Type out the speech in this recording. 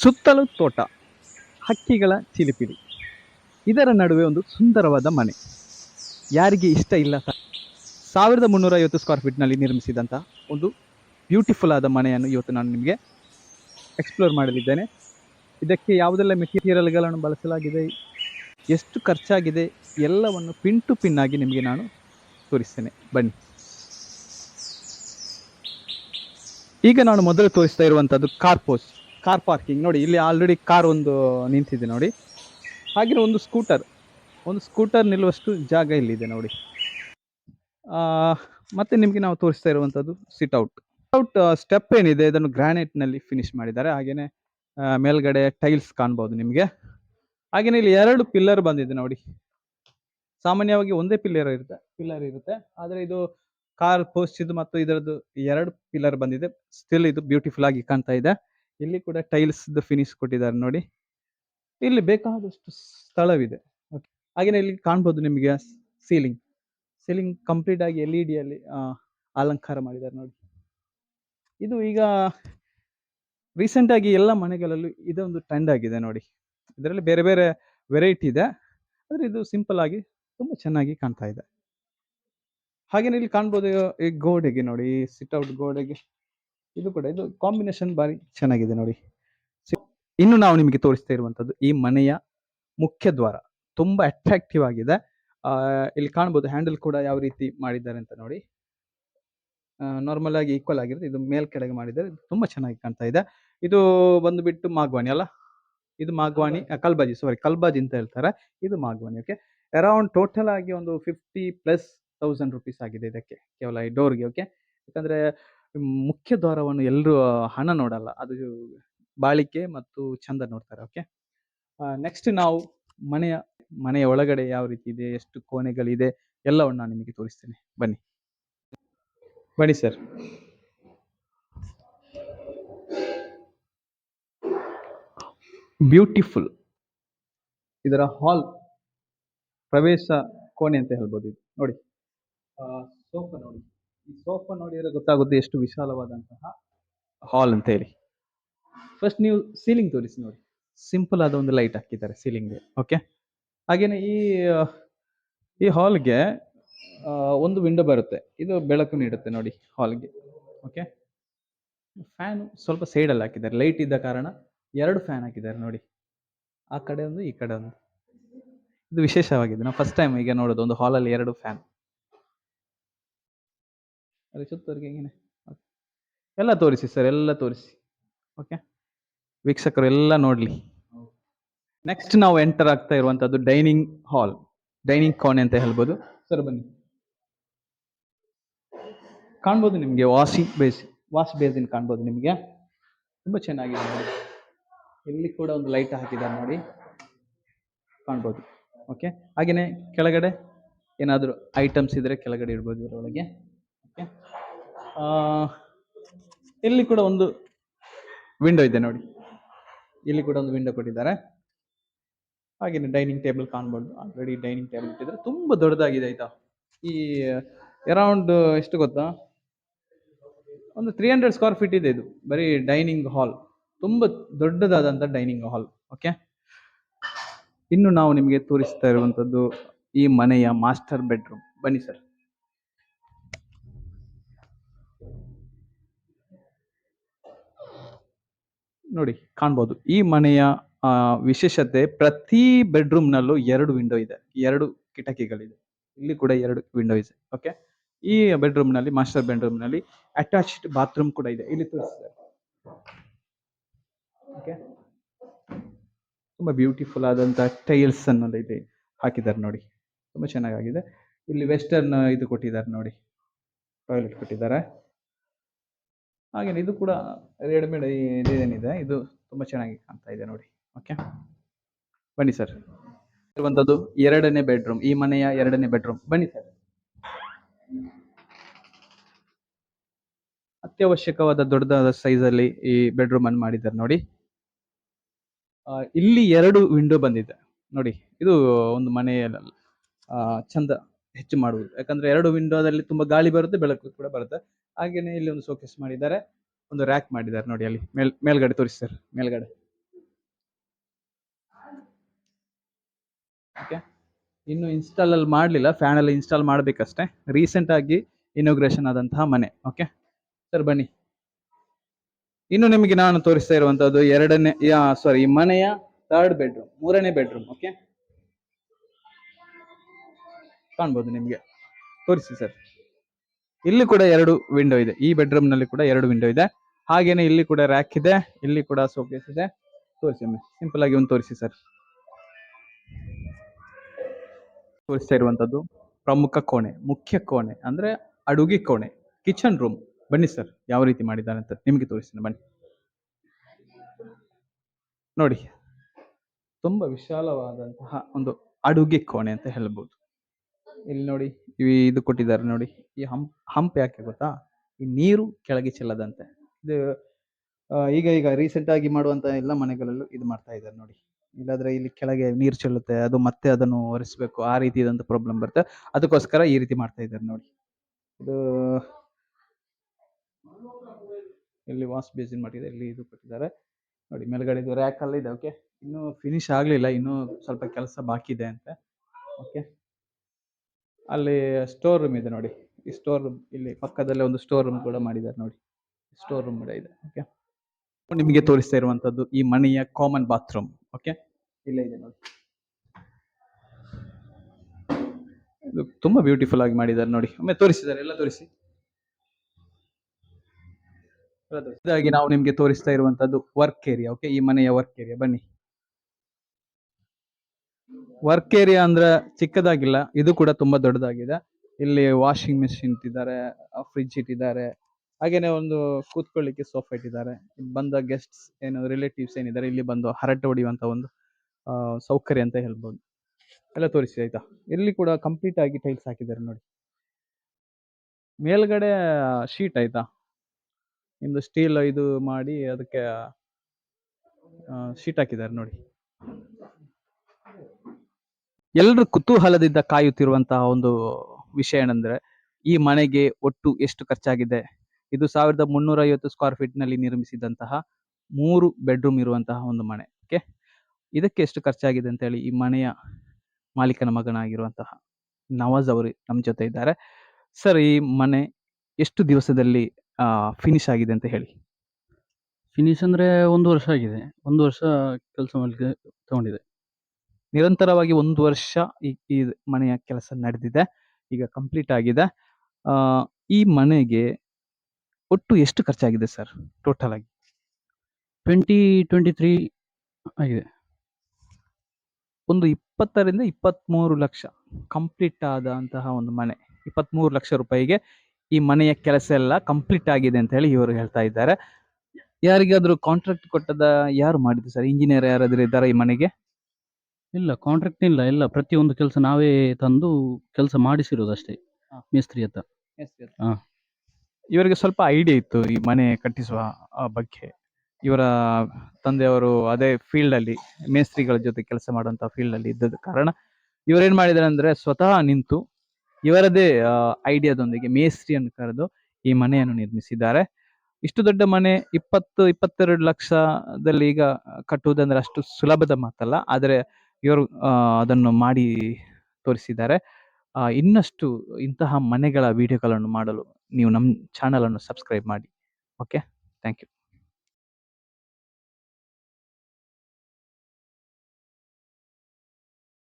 ಸುತ್ತಲೂ ತೋಟ, ಹಕ್ಕಿಗಳ ಚಿಲಿಪಿಲಿ. ಇದರ ನಡುವೆ ಒಂದು ಸುಂದರವಾದ ಮನೆ. ಯಾರಿಗೆ ಇಷ್ಟ ಇಲ್ಲ ಸಾವಿರದ ಮುನ್ನೂರ ಐವತ್ತು ಸ್ಕ್ವೇರ್ ಫೀಟ್ನಲ್ಲಿ ನಿರ್ಮಿಸಿದಂಥ ಒಂದು ಬ್ಯೂಟಿಫುಲ್ ಆದ ಮನೆಯನ್ನು ಇವತ್ತು ನಾನು ನಿಮಗೆ ಎಕ್ಸ್ಪ್ಲೋರ್ ಮಾಡಲಿದ್ದೇನೆ. ಇದಕ್ಕೆ ಯಾವುದೆಲ್ಲ ಮೆಟೀರಿಯಲ್ಗಳನ್ನು ಬಳಸಲಾಗಿದೆ, ಎಷ್ಟು ಖರ್ಚಾಗಿದೆ, ಎಲ್ಲವನ್ನು ಪಿನ್ ಟು ಪಿನ್ ಆಗಿ ನಿಮಗೆ ನಾನು ತೋರಿಸ್ತೇನೆ. ಬನ್ನಿ. ಈಗ ನಾನು ಮೊದಲು ತೋರಿಸ್ತಾ ಇರುವಂಥದ್ದು ಕಾರ್ ಪೋಸ್ಟ್ ಕಾರ್ ಪಾರ್ಕಿಂಗ್ ನೋಡಿ, ಇಲ್ಲಿ ಆಲ್ರೆಡಿ ಕಾರ್ ಒಂದು ನಿಂತಿದೆ ನೋಡಿ. ಹಾಗೆ ಒಂದು ಸ್ಕೂಟರ್ ಒಂದು ಸ್ಕೂಟರ್ ನಿಲ್ಲುವಷ್ಟು ಜಾಗ ಇಲ್ಲಿದೆ ನೋಡಿ. ಮತ್ತೆ ನಿಮಗೆ ನಾವು ತೋರಿಸ್ತಾ ಇರುವಂಥದ್ದು ಸಿಟ್ ಔಟ್ ಔಟ್ ಸ್ಟೆಪ್ ಏನಿದೆ, ಇದನ್ನು ಗ್ರಾನೈಟ್ನಲ್ಲಿ ಫಿನಿಶ್ ಮಾಡಿದ್ದಾರೆ. ಹಾಗೆಯೇ ಮೇಲ್ಗಡೆ ಟೈಲ್ಸ್ ಕಾಣ್ಬೋದು ನಿಮಗೆ. ಹಾಗೆಯೇ ಇಲ್ಲಿ ಎರಡು ಪಿಲ್ಲರ್ ಬಂದಿದೆ ನೋಡಿ. ಸಾಮಾನ್ಯವಾಗಿ ಒಂದೇ ಪಿಲ್ಲರ್ ಇರುತ್ತೆ ಪಿಲ್ಲರ್ ಇರುತ್ತೆ. ಆದರೆ ಇದು ಕಾರ್ ಪೋಸ್ಟ್ ಇದು ಮತ್ತು ಇದರದ್ದು ಎರಡು ಪಿಲ್ಲರ್ ಬಂದಿದೆ. ಸ್ಟಿಲ್ ಇದು ಬ್ಯೂಟಿಫುಲ್ ಆಗಿ ಕಾಣ್ತಾ ಇದೆ. ಇಲ್ಲಿ ಕೂಡ ಟೈಲ್ಸ್ ಫಿನಿಶ್ ಕೊಟ್ಟಿದ್ದಾರೆ ನೋಡಿ. ಇಲ್ಲಿ ಬೇಕಾದಷ್ಟು ಸ್ಥಳವಿದೆ. ಓಕೆ ಹಾಗೆಯೇ ಇಲ್ಲಿ ಕಾಣ್ಬೋದು ನಿಮಗೆ ಸೀಲಿಂಗ್ ಸೀಲಿಂಗ್ ಕಂಪ್ಲೀಟ್ ಆಗಿ ಎಲ್ ಇ ಡಿಯಲ್ಲಿ ಅಲಂಕಾರ ಮಾಡಿದ್ದಾರೆ ನೋಡಿ. ಇದು ಈಗ ರೀಸೆಂಟ್ ಆಗಿ ಎಲ್ಲ ಮನೆಗಳಲ್ಲೂ ಇದೊಂದು ಟ್ರೆಂಡ್ ಆಗಿದೆ ನೋಡಿ. ಇದರಲ್ಲಿ ಬೇರೆ ಬೇರೆ ವೆರೈಟಿ ಇದೆ. ಆದರೆ ಇದು ಸಿಂಪಲ್ ಆಗಿ ತುಂಬ ಚೆನ್ನಾಗಿ ಕಾಣ್ತಾ ಇದೆ. ಹಾಗೇನೆ ಇಲ್ಲಿ ಕಾಣ್ಬೋದು ಈ ಗೋಡೆಗೆ ನೋಡಿ ಸಿಟ್ ಔಟ್ ಗೋಡೆಗೆ. ಇದು ಕೂಡ ಇದು ಕಾಂಬಿನೇಷನ್ ಬಾರಿ ಚೆನ್ನಾಗಿದೆ ನೋಡಿ. ಇನ್ನು ನಾವು ನಿಮಗೆ ತೋರಿಸ್ತಾ ಇರುವಂತದ್ದು ಈ ಮನೆಯ ಮುಖ್ಯ ದ್ವಾರ. ತುಂಬಾ ಅಟ್ರಾಕ್ಟಿವ್ ಆಗಿದೆ. ಇಲ್ಲಿ ಕಾಣಬಹುದು ಹ್ಯಾಂಡಲ್ ಕೂಡ ಯಾವ ರೀತಿ ಮಾಡಿದ್ದಾರೆ ಅಂತ ನೋಡಿ. ನಾರ್ಮಲ್ ಆಗಿ ಈಕ್ವಲ್ ಆಗಿರುತ್ತೆ. ಇದು ಮೇಲ್ ಕೆಳಗೆ ಮಾಡಿದ್ದಾರೆ. ತುಂಬಾ ಚೆನ್ನಾಗಿ ಕಾಣ್ತಾ ಇದೆ. ಇದು ಬಂದುಬಿಟ್ಟು ಮಾಗ್ವಾಣಿ ಅಲ್ಲ? ಇದು ಮಾಗ್ವಾಣಿ ಕಲ್ಬಾಜಿ. ಸಾರಿ ಕಲ್ಬಾಜಿ ಅಂತ ಹೇಳ್ತಾರೆ. ಇದು ಮಾಗ್ವಾಣಿ ಓಕೆ ಅರೌಂಡ್ ಟೋಟಲ್ ಆಗಿ ಒಂದು ಫಿಫ್ಟಿ ಪ್ಲಸ್ ತೌಸಂಡ್ ರುಪೀಸ್ ಆಗಿದೆ ಇದಕ್ಕೆ ಕೇವಲ ಈ ಡೋರ್ಗೆ ಓಕೆ ಯಾಕಂದ್ರೆ ಮುಖ್ಯ ದ್ವಾರವನ್ನು ಎಲ್ಲರೂ ಹಣ ನೋಡಲ್ಲ. ಅದು ಬಾಳಿಕೆ ಮತ್ತು ಚಂದ ನೋಡ್ತಾರೆ, ಓಕೆ? ನೆಕ್ಸ್ಟ್ ನಾವು ಮನೆಯ ಮನೆಯ ಒಳಗಡೆ ಯಾವ ರೀತಿ ಇದೆ, ಎಷ್ಟು ಕೋಣೆಗಳಿದೆ, ಎಲ್ಲವನ್ನು ನಾನು ನಿಮಗೆ ತೋರಿಸ್ತೇನೆ. ಬನ್ನಿ. ಬನ್ನಿ, ಸರ್. ಬ್ಯೂಟಿಫುಲ್. ಇದರ ಹಾಲ್ ಪ್ರವೇಶ ಕೋಣೆ ಅಂತ ಹೇಳ್ಬೋದು ಇದು. ನೋಡಿ. ಸೋಫಾ ನೋಡಿ. ಈ ಸೋಫಾ ನೋಡಿದ್ರೆ ಗೊತ್ತಾಗುತ್ತೆ ಎಷ್ಟು ವಿಶಾಲವಾದಂತಹ ಹಾಲ್ ಅಂತ ಹೇಳಿ. ಫಸ್ಟ್ ನೀವು ಸೀಲಿಂಗ್ ತೋರಿಸಿ ನೋಡಿ. ಸಿಂಪಲ್ ಆದ ಒಂದು ಲೈಟ್ ಹಾಕಿದ್ದಾರೆ ಸೀಲಿಂಗ್ಗೆ ಓಕೆ ಹಾಗೇನೆ ಈ ಈ ಹಾಲ್ಗೆ ಒಂದು ವಿಂಡೋ ಬರುತ್ತೆ. ಇದು ಬೆಳಕು ನೀಡುತ್ತೆ ನೋಡಿ ಹಾಲ್ಗೆ ಓಕೆ ಫ್ಯಾನ್ ಸ್ವಲ್ಪ ಸೈಡಲ್ಲಿ ಹಾಕಿದ್ದಾರೆ. ಲೈಟ್ ಇದ್ದ ಕಾರಣ ಎರಡು ಫ್ಯಾನ್ ಹಾಕಿದ್ದಾರೆ ನೋಡಿ. ಆ ಕಡೆ ಒಂದು ಈ ಕಡೆ ಒಂದು ಇದು ವಿಶೇಷವಾಗಿದೆ. ನಾವು ಫಸ್ಟ್ ಟೈಮ್ ಈಗ ನೋಡೋದು ಒಂದು ಹಾಲಲ್ಲಿ ಎರಡು ಫ್ಯಾನ್ ಅದು ಸುತ್ತವರಿಗೆ ಹಿಂಗೇನೆ. ಎಲ್ಲ ತೋರಿಸಿ ಸರ್ ಎಲ್ಲ ತೋರಿಸಿ. ಓಕೆ ವೀಕ್ಷಕರು ಎಲ್ಲ ನೋಡಲಿ. ನೆಕ್ಸ್ಟ್ ನಾವು ಎಂಟರ್ ಆಗ್ತಾ ಇರುವಂತದ್ದು ಡೈನಿಂಗ್ ಹಾಲ್ ಡೈನಿಂಗ್ ಕೋಣೆ ಅಂತ ಹೇಳ್ಬೋದು. ಸರ್ ಬನ್ನಿ. ಕಾಣ್ಬೋದು ನಿಮಗೆ ವಾಷಿಂಗ್ ಬೇಸ್ ವಾಶ್ ಬೇಸಿನ್ ಕಾಣ್ಬೋದು ನಿಮಗೆ. ತುಂಬ ಚೆನ್ನಾಗಿದೆ ನೋಡಿ. ಇಲ್ಲಿ ಕೂಡ ಒಂದು ಲೈಟ್ ಹಾಕಿದ್ದಾರೆ ನೋಡಿ. ಕಾಣ್ಬೋದು. ಓಕೆ ಹಾಗೆಯೇ ಕೆಳಗಡೆ ಏನಾದರೂ ಐಟಮ್ಸ್ ಇದ್ರೆ ಕೆಳಗಡೆ ಇಡ್ಬೋದು ಇದರೊಳಗೆ. ಇಲ್ಲಿ ಕೂಡ ಒಂದು ವಿಂಡೋ ಇದೆ ನೋಡಿ. ಇಲ್ಲಿ ಕೂಡ ಒಂದು ವಿಂಡೋ ಕೊಟ್ಟಿದ್ದಾರೆ. ಹಾಗೇನೆ ಡೈನಿಂಗ್ ಟೇಬಲ್ ಕಾಣ್ಬೋದು. ಆಲ್ರೆಡಿ ಡೈನಿಂಗ್ ಟೇಬಲ್ ಇಟ್ಟಿದ್ರೆ ತುಂಬ ದೊಡ್ಡದಾಗಿದೆ ಆಯ್ತಾ. ಈ, ಅರೌಂಡ್ ಎಷ್ಟು ಗೊತ್ತಾ? ಒಂದು ತ್ರೀ ಹಂಡ್ರೆಡ್ ಸ್ಕ್ವೇರ್ ಫೀಟ್ ಇದೆ ಇದು. ಬರೀ ಡೈನಿಂಗ್ ಹಾಲ್. ತುಂಬ ದೊಡ್ಡದಾದಂಥ ಡೈನಿಂಗ್ ಹಾಲ್. ಓಕೆ? ಇನ್ನು ನಾವು ನಿಮಗೆ ತೋರಿಸ್ತಾ ಇರುವಂಥದ್ದು ಈ ಮನೆಯ ಮಾಸ್ಟರ್ ಬೆಡ್ರೂಮ್. ಬನ್ನಿ ಸರ್. ನೋಡಿ, ಕಾಣ್ಬೋದು. ಈ ಮನೆಯ ವಿಶೇಷತೆ ಪ್ರತಿ ಬೆಡ್ರೂಮ್ನಲ್ಲೂ ಎರಡು ವಿಂಡೋ ಇದೆ. ಎರಡು ಕಿಟಕಿಗಳಿದೆ. ಇಲ್ಲಿ ಕೂಡ ಎರಡು ವಿಂಡೋ ಇದೆ. ಓಕೆ? ಈ ಬೆಡ್ರೂಮ್ನಲ್ಲಿ, ಮಾಸ್ಟರ್ ಬೆಡ್ರೂಮ್ನಲ್ಲಿ ಅಟ್ಯಾಚ್ಡ್ ಬಾತ್ರೂಮ್ ಕೂಡ ಇದೆ. ಇಲ್ಲಿ ತೋರಿಸಿದ್ದಾರೆ ಓಕೆ? ತುಂಬಾ ಬ್ಯೂಟಿಫುಲ್ ಆದಂಥ ಟೈಲ್ಸ್ ಅನ್ನು ಇಲ್ಲಿ ಹಾಕಿದ್ದಾರೆ ನೋಡಿ. ತುಂಬಾ ಚೆನ್ನಾಗಾಗಿದೆ. ಇಲ್ಲಿ ವೆಸ್ಟರ್ನ್ ಇದು ಕೊಟ್ಟಿದ್ದಾರೆ ನೋಡಿ. ಟಾಯ್ಲೆಟ್ ಕೊಟ್ಟಿದ್ದಾರೆ. ಹಾಗೆ ಇದು ಕೂಡ ರೆಡಿಮೇಡ್ ಇದೇನಿದೆ ಇದು. ತುಂಬಾ ಚೆನ್ನಾಗಿ ಕಾಣ್ತಾ ಇದೆ ನೋಡಿ. ಓಕೆ ಬನ್ನಿ ಸರ್ ಇರುವಂತದ್ದು ಎರಡನೇ ಬೆಡ್ರೂಮ್ ಈ ಮನೆಯ ಎರಡನೇ ಬೆಡ್ರೂಮ್ ಬನ್ನಿ ಸರ್ ಅತ್ಯವಶ್ಯಕವಾದ ದೊಡ್ಡದಾದ ಸೈಜಲ್ಲಿ ಈ ಬೆಡ್ರೂಮ್ ಅನ್ನು ಮಾಡಿದ್ದಾರೆ ನೋಡಿ. ಇಲ್ಲಿ ಎರಡು ವಿಂಡೋ ಬಂದಿದೆ. ನೋಡಿ, ಇದು ಒಂದು ಮನೆಯ ಚಂದ ಹೆಚ್ಚು ಮಾಡುವುದು. ಯಾಕಂದ್ರೆ ಎರಡು ವಿಂಡೋದಲ್ಲಿ ತುಂಬಾ ಗಾಳಿ ಬರುತ್ತೆ, ಬೆಳಕು ಕೂಡ ಬರುತ್ತೆ. ಹಾಗೇನೆ ಇಲ್ಲಿ ಒಂದು ಶೋಕೇಸ್ ಮಾಡಿದ್ದಾರೆ. ಒಂದು ರ್ಯಾಕ್ ಮಾಡಿದ್ದಾರೆ ನೋಡಿ ಅಲ್ಲಿ. ಮೇಲ್, ಮೇಲ್ಗಡೆ ತೋರಿಸಿ ಸರ್ ಮೇಲ್ಗಡೆ. ಓಕೆ ಇನ್ನು ಇನ್ಸ್ಟಾಲ್ ಅಲ್ಲಿ ಮಾಡಲಿಲ್ಲ. ಫ್ಯಾನ್ ಅಲ್ಲಿ ಇನ್ಸ್ಟಾಲ್ ಮಾಡಬೇಕಷ್ಟೇ. ರೀಸೆಂಟ್ ಆಗಿ ಇನೋಗ್ರೇಷನ್ ಆದಂತಹ ಮನೆ. ಓಕೆ ಸರ್ ಬನ್ನಿ. ಇನ್ನು ನಿಮಗೆ ನಾನು ತೋರಿಸ್ತಾ ಇರುವಂತಹದ್ದು ಎರಡನೇ ಸಾರಿ ಮನೆಯ ಥರ್ಡ್ ಬೆಡ್ರೂಮ್ ಮೂರನೇ ಬೆಡ್ರೂಮ್ ಓಕೆ ಕಾಣ್ಬೋದು ನಿಮಗೆ. ತೋರಿಸಿ ಸರ್. ಇಲ್ಲಿ ಕೂಡ ಎರಡು ವಿಂಡೋ ಇದೆ. ಈ ಬೆಡ್ರೂಮ್ನಲ್ಲಿ ಕೂಡ ಎರಡು ವಿಂಡೋ ಇದೆ. ಹಾಗೇನೆ ಇಲ್ಲಿ ಕೂಡ ರ್ಯಾಕ್ ಇದೆ. ಇಲ್ಲಿ ಕೂಡ ಸೋಕೇಸ್ ಇದೆ. ತೋರಿಸಿ ಒಮ್ಮೆ. ಸಿಂಪಲ್ ಆಗಿ ಒಂದು ತೋರಿಸಿ ಸರ್. ತೋರಿಸ್ತಾ ಇರುವಂತದ್ದು ಪ್ರಮುಖ ಕೋಣೆ, ಮುಖ್ಯ ಕೋಣೆ ಅಂದ್ರೆ ಅಡುಗೆ ಕೋಣೆ ಕಿಚನ್ ರೂಮ್ ಬನ್ನಿ ಸರ್, ಯಾವ ರೀತಿ ಮಾಡಿದ್ದಾರೆ ಅಂತ ನಿಮಗೆ ತೋರಿಸ್ತೀನಿ. ಬನ್ನಿ. ನೋಡಿ, ತುಂಬಾ ವಿಶಾಲವಾದಂತಹ ಒಂದು ಅಡುಗೆ ಕೋಣೆ ಅಂತ ಹೇಳ್ಬೋದು. ಇಲ್ಲಿ ನೋಡಿ ಇದು ಕೊಟ್ಟಿದ್ದಾರೆ ನೋಡಿ. ಈ ಹಂಪ್ ಹಂಪ್ ಯಾಕೆ ಗೊತ್ತಾ? ಈ ನೀರು ಕೆಳಗೆ ಚೆಲ್ಲದಂತೆ. ಇದು ಈಗ ಈಗ ರೀಸೆಂಟ್ ಆಗಿ ಮಾಡುವಂತ ಎಲ್ಲ ಮನೆಗಳಲ್ಲೂ ಇದು ಮಾಡ್ತಾ ಇದ್ದಾರೆ ನೋಡಿ. ಇಲ್ಲಾದ್ರೆ ಇಲ್ಲಿ ಕೆಳಗೆ ನೀರು ಚೆಲ್ಲುತ್ತೆ, ಅದು ಮತ್ತೆ ಅದನ್ನು ಒರೆಸ್ಬೇಕು, ಆ ರೀತಿ ಇದಂತ ಪ್ರಾಬ್ಲಮ್ ಬರುತ್ತೆ. ಅದಕ್ಕೋಸ್ಕರ ಈ ರೀತಿ ಮಾಡ್ತಾ ಇದ್ದಾರೆ ನೋಡಿ. ಇದು, ಇಲ್ಲಿ ವಾಶ್ ಬೇಸಿನ್ ಮಾಡಿದೆ ಇಲ್ಲಿ ಇದು ಕೊಟ್ಟಿದ್ದಾರೆ. ನೋಡಿ, ಮೇಲ್ಗಡೆ ಇದು ರ್ಯಾಕ್ ಅಲ್ಲಿ ಇದೆ ಓಕೆ ಇನ್ನು ಫಿನಿಶ್ ಆಗಲಿಲ್ಲ, ಇನ್ನು ಸ್ವಲ್ಪ ಕೆಲಸ ಬಾಕಿ ಇದೆ ಅಂತೆ ಓಕೆ ಅಲ್ಲಿ ಸ್ಟೋರ್ ರೂಮ್ ಇದೆ ನೋಡಿ. ಈ ಸ್ಟೋರ್ ರೂಮ್ ಇಲ್ಲಿ ಪಕ್ಕದಲ್ಲೇ ಒಂದು ಸ್ಟೋರ್ ರೂಮ್ ಕೂಡ ಮಾಡಿದ್ದಾರೆ ನೋಡಿ. ಸ್ಟೋರ್ ರೂಮ್ ಕೂಡ ಇದೆ ಓಕೆ ನಿಮಗೆ ತೋರಿಸ್ತಾ ಇರುವಂತದ್ದು ಈ ಮನೆಯ ಕಾಮನ್ ಬಾತ್ರೂಮ್ ಓಕೆ ಇಲ್ಲೇ ಇದೆ ನೋಡಿ. ಇದು ತುಂಬಾ ಬ್ಯೂಟಿಫುಲ್ ಆಗಿ ಮಾಡಿದ್ದಾರೆ ನೋಡಿ. ಒಮ್ಮೆ ತೋರಿಸಿದ್ದಾರೆ, ಎಲ್ಲ ತೋರಿಸಿ. ಇದಾಗಿ ನಾವು ನಿಮಗೆ ತೋರಿಸ್ತಾ ಇರುವಂತದ್ದು ವರ್ಕ್ ಏರಿಯಾ ಓಕೆ ಈ ಮನೆಯ ವರ್ಕ್ ಏರಿಯಾ ಬನ್ನಿ. ವರ್ಕ್ ಏರಿಯಾ ಅಂದ್ರೆ ಚಿಕ್ಕದಾಗಿಲ್ಲ, ಇದು ಕೂಡ ತುಂಬಾ ದೊಡ್ಡದಾಗಿದೆ. ಇಲ್ಲಿ ವಾಷಿಂಗ್ ಮೆಷಿನ್ ಇಟ್ಟಿದ್ದಾರೆ ಫ್ರಿಡ್ಜ್ ಇಟ್ಟಿದ್ದಾರೆ, ಹಾಗೇನೆ ಒಂದು ಕೂತ್ಕೊಳ್ಳಿಕ್ಕೆ ಸೋಫಾ ಇಟ್ಟಿದ್ದಾರೆ. ಬಂದ ಗೆಸ್ಟ್ಸ್ ಏನು ರಿಲೇಟಿವ್ಸ್ ಏನಿದ್ದಾರೆ, ಇಲ್ಲಿ ಬಂದು ಹರಟೆ ಹೊಡೆಯುವಂತ ಒಂದು ಸೌಕರ್ಯ ಅಂತ ಹೇಳ್ಬೋದು. ಎಲ್ಲ ತೋರಿಸಿ, ಆಯ್ತಾ? ಇಲ್ಲಿ ಕೂಡ ಕಂಪ್ಲೀಟ್ ಆಗಿ ಟೈಲ್ಸ್ ಹಾಕಿದ್ದಾರೆ ನೋಡಿ. ಮೇಲ್ಗಡೆ ಶೀಟ್ ಆಯ್ತಾ? ನಿಮ್ದು ಸ್ಟೀಲ್ ಇದು ಮಾಡಿ ಅದಕ್ಕೆ ಶೀಟ್ ಹಾಕಿದ್ದಾರೆ ನೋಡಿ. ಎಲ್ಲರೂ ಕುತೂಹಲದಿಂದ ಕಾಯುತ್ತಿರುವಂತಹ ಒಂದು ವಿಷಯ ಏನಂದ್ರೆ, ಈ ಮನೆಗೆ ಒಟ್ಟು ಎಷ್ಟು ಖರ್ಚಾಗಿದೆ? ಇದು ಸಾವಿರದ ಮುನ್ನೂರ ಐವತ್ತು ಸ್ಕ್ವೇರ್ ಫೀಟ್ನಲ್ಲಿ ನಿರ್ಮಿಸಿದಂತಹ ಮೂರು ಬೆಡ್ರೂಮ್ ಇರುವಂತಹ ಒಂದು ಮನೆ ಓಕೆ ಇದಕ್ಕೆ ಎಷ್ಟು ಖರ್ಚಾಗಿದೆ ಅಂತ ಹೇಳಿ ಈ ಮನೆಯ ಮಾಲೀಕನ ಮಗನಾಗಿರುವಂತಹ ನವಾಜ್ ಅವರು ನಮ್ಮ ಜೊತೆ ಇದ್ದಾರೆ. ಸರ್ ಈ ಮನೆ ಎಷ್ಟು ದಿವಸದಲ್ಲಿ ಫಿನಿಶ್ ಆಗಿದೆ ಅಂತ ಹೇಳಿ? ಫಿನಿಶ್ ಅಂದ್ರೆ ಒಂದು ವರ್ಷ ಆಗಿದೆ. ಒಂದು ವರ್ಷ ಕೆಲಸ ಮಾಡಲಿಕ್ಕೆ ತಗೊಂಡಿದೆ. ನಿರಂತರವಾಗಿ ಒಂದು ವರ್ಷ ಈ ಮನೆಯ ಕೆಲಸ ನಡೆದಿದೆ. ಈಗ ಕಂಪ್ಲೀಟ್ ಆಗಿದೆ. ಈ ಮನೆಗೆ ಒಟ್ಟು ಎಷ್ಟು ಖರ್ಚಾಗಿದೆ ಸರ್ ಟೋಟಲ್ ಆಗಿ? ಟ್ವೆಂಟಿ ಟ್ವೆಂಟಿ ತ್ರೀ ಆಗಿದೆ. ಒಂದು ಇಪ್ಪತ್ತರಿಂದ ಇಪ್ಪತ್ತ್ಮೂರು ಲಕ್ಷ ಕಂಪ್ಲೀಟ್ ಆದಂತಹ ಒಂದು ಮನೆ. ಇಪ್ಪತ್ಮೂರು ಲಕ್ಷ ರೂಪಾಯಿಗೆ ಈ ಮನೆಯ ಕೆಲಸ ಎಲ್ಲ ಕಂಪ್ಲೀಟ್ ಆಗಿದೆ ಅಂತ ಹೇಳಿ ಇವರು ಹೇಳ್ತಾ ಇದ್ದಾರೆ. ಯಾರಿಗಾದರೂ ಕಾಂಟ್ರಾಕ್ಟ್ ಕೊಟ್ಟದ ಯಾರು ಮಾಡಿದ್ದು ಸರ್? ಇಂಜಿನಿಯರ್ ಯಾರಾದರೂ ಇದ್ದಾರೆ ಈ ಮನೆಗೆ? ಇಲ್ಲ ಕಾಂಟ್ರಾಕ್ಟ್ ಇಲ್ಲ. ಎಲ್ಲ ಪ್ರತಿಯೊಂದು ಕೆಲಸ ನಾವೇ ತಂದು ಕೆಲಸ ಮಾಡಿಸಿರೋದು ಅಷ್ಟೇ ಹಾ. ಮೇಸ್ತ್ರಿ ಹತ್ರ. ಹಾ. ಇವರಿಗೆ ಸ್ವಲ್ಪ ಐಡಿಯಾ ಇತ್ತು ಈ ಮನೆ ಕಟ್ಟಿಸುವ ಆ, ಬಗ್ಗೆ. ಇವರ ತಂದೆಯವರು ಅದೇ ಫೀಲ್ಡ್ ಅಲ್ಲಿ ಮೇಸ್ತ್ರಿಗಳ ಜೊತೆ ಕೆಲಸ ಮಾಡುವಂತ ಫೀಲ್ಡ್ ಅಲ್ಲಿ ಇದ್ದದ ಕಾರಣ ಇವರೇನ್ ಮಾಡಿದ್ದಾರೆ ಅಂದ್ರೆ ಸ್ವತಃ ನಿಂತು ಇವರದೇ ಐಡಿಯಾದೊಂದಿಗೆ ಮೇಸ್ತ್ರಿಯನ್ನು ಕರೆದು ಈ ಮನೆಯನ್ನು ನಿರ್ಮಿಸಿದ್ದಾರೆ. ಇಷ್ಟು ದೊಡ್ಡ ಮನೆ ಇಪ್ಪತ್ತು ಇಪ್ಪತ್ತೆರಡು ಲಕ್ಷದಲ್ಲಿ ಈಗ ಕಟ್ಟುವುದಂದ್ರೆ ಅಷ್ಟು ಸುಲಭದ ಮಾತಲ್ಲ. ಆದರೆ ಇವರು ಅದನ್ನು ಮಾಡಿ ತೋರಿಸಿದ್ದಾರೆ. ಇನ್ನಷ್ಟು ಇಂತಹ ಮನೆಗಳ ವಿಡಿಯೋಗಳನ್ನು ಮಾಡಲು ನೀವು ನಮ್ಮ ಚಾನಲನ್ನು ಸಬ್ಸ್ಕ್ರೈಬ್ ಮಾಡಿ. ಓಕೆ? Thank you.